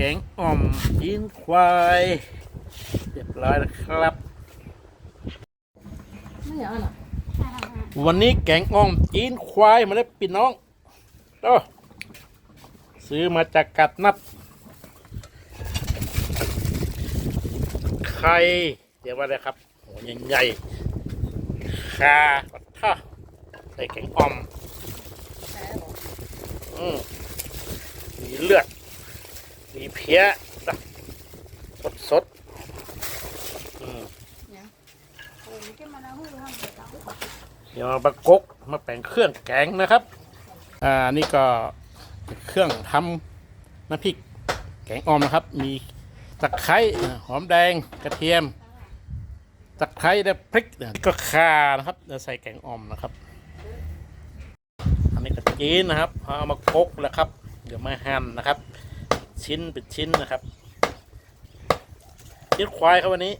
แกงอ่อมจีนควายเรียบร้อยแล้วครับ ไม่อยากอะวันนี้แกงอ่อมจีนควายมาแล้วพี่น้องโอ้ซื้อมาจากกัดนับ ไข่เดี๋ยวว่าอะไรครับโหใหญ่ๆคาปัดท่าใส่แกงอ่อม อืมมีเลือด มีเพี้ยนะสดสดๆอืมเดี๋ยวมาประกบมาแปลงเครื่องแกงนะครับ อ่านี่ก็เครื่องทำน้ำพริกแกงอ่อมนะครับ มีตะไคร้อ่าหอมแดงกระเทียมตะไคร้และพริกเนี่ยก็ข่านะครับจะใส่แกงอ่อมนะครับ อันนี้ก็จีนนะครับเอามาคลุกแล้วครับ เดี๋ยวมาหั่นนะครับ ชิ้นเป็นชิ้นนะครับชิ้นควายครับวันนี้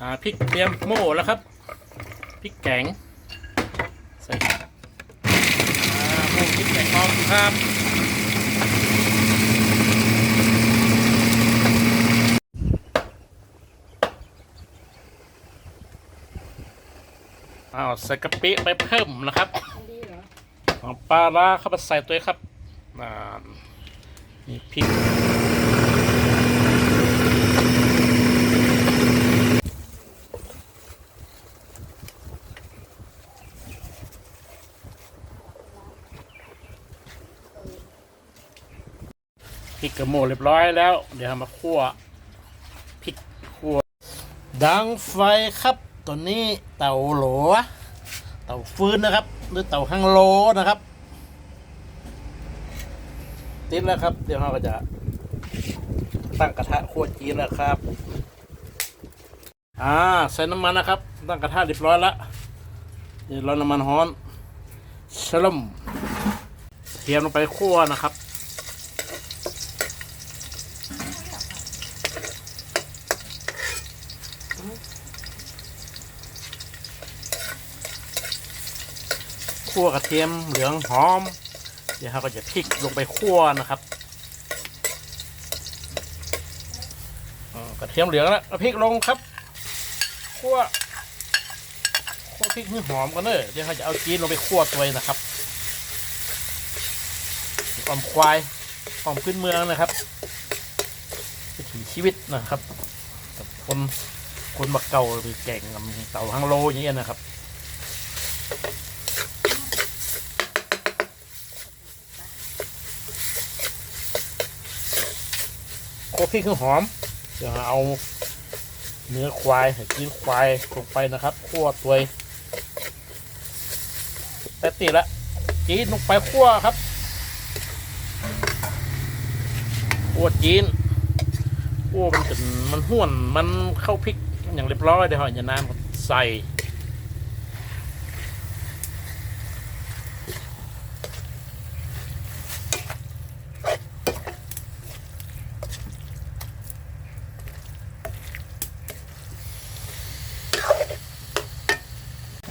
อ่าพริกเตรียมโม่แล้วครับพริกแกงใส่อ่าโม่พริกแกงออมครับ อ้าวใส่กะปิไปเพิ่มนะครับดีเหรอของปลาร้าเข้าไปใส่ตัวครับอ่ามีพริกพริกกระโมเรียบร้อยแล้ว เดี๋ยวเอามาคั่วพริกคั่วดังไฟครับ ตัวนี้เต่าโหลเต่าฟื้นนะครับ หรือเต่าฮังโลนะครับ ติดแล้วครับ เดี๋ยวเราก็จะตั้งกระทะคั่วจีนแล้วครับ อ่าใส่น้ำมันนะครับ ตั้งกระทะเรียบร้อยแล้วเดี๋ยวเราน้ำมันฮ้อนชลมเทียมลงไปคั่วนะครับ คั่วกระเทียมเหลืองหอม เดี๋ยวเราก็จะพริกลงไปคั่วนะครับกระเทียมเหลืองแล้วเอาพริกลงครับคั่วคั่วพริกให้หอมกันเลยเดี๋ยวเราจะเอาจีนลงไปคั่วตัวนะครับออมควายออมพื้นเมืองนะครับวิถีชีวิตนะครับคนคนบักเก่าหรือแก่งเต่าฮังโลอย่างเงี้ยนะครับ โคพริกคือหอมเดี๋ยวเอาเนื้อควายกินควายลงไปนะครับคั่วตัวแต่ติละจีนลงไปคั่วครับคั่วจีนคั่วมันจนมันห้วนมันเข้าพริกอย่างเรียบร้อยเดี๋ยวอย่าน้ำใส่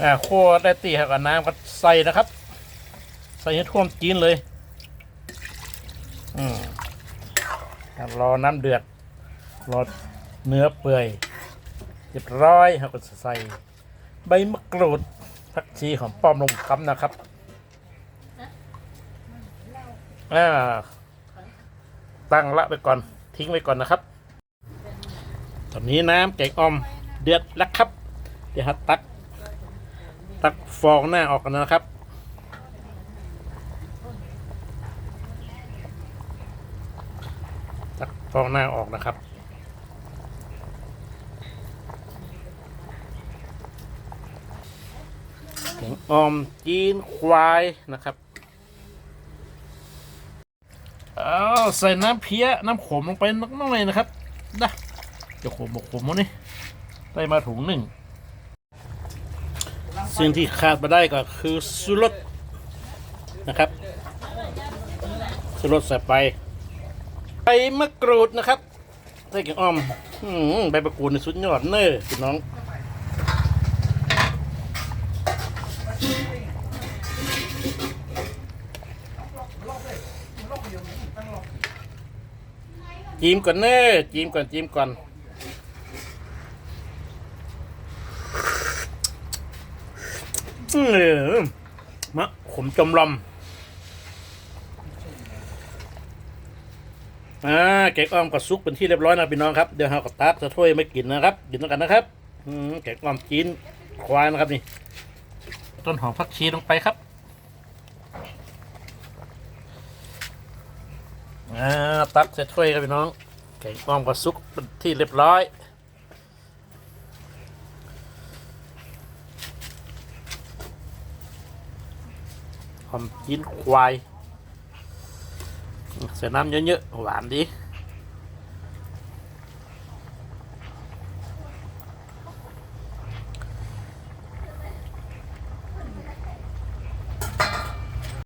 อ่าคั่วได้ตีกับน้ำก็ใส่นะครับ ใส่ให้ท่วมจีนเลยอืมรอน้ำเดือด รอเนื้อเปื่อยเรียบร้อยครับก็ใส่ใบมะกรูดผักชีหอมป้อมลงคำนะครับ อ่า ตั้งละไปก่อน ทิ้งไว้ก่อนนะครับ ตอนนี้น้ำแกงอ่อมเดือดแล้วครับ เดี๋ยวตัก ตักฟองหน้าออกกันนะครับ ตักฟองหน้าออกนะครับแกงออมจีนควายนะครับเอาใส่น้ำเพี้ยน้ำขมลงไปนิดหน่อยนะครับนะจะขมบอกขมมั้นี่ได้มาถุงหนึ่ง สิ่งที่ขาดมาได้ก็คือสุรสนะครับ สุรสใส่ไปใบมะกรูดนะครับใส่กิ่งอ้อมใบมะกรูดในสุดยอดเน้อพี่น้องจิ้มก่อนเน้อจิ้มก่อนจิ้มก่อน อืมะขมจมลมอ่าแกงอ้อมกับซุกเป็นที่เรียบร้อยนะพี่น้องครับเดี๋ยวเราก็ตักจะถ้วยไม่กินนะครับกินด้วยกันนะครับอืมแกงอ้อมจีนควายนะครับนี่ ต้นหอมผักชีลงไปครับอ่าตักเสร็จถ้วยครับพี่น้องแกงอ้อมกับซุกเป็นที่เรียบร้อย หอมกินควายใส่น้ำเยอะๆหวานดี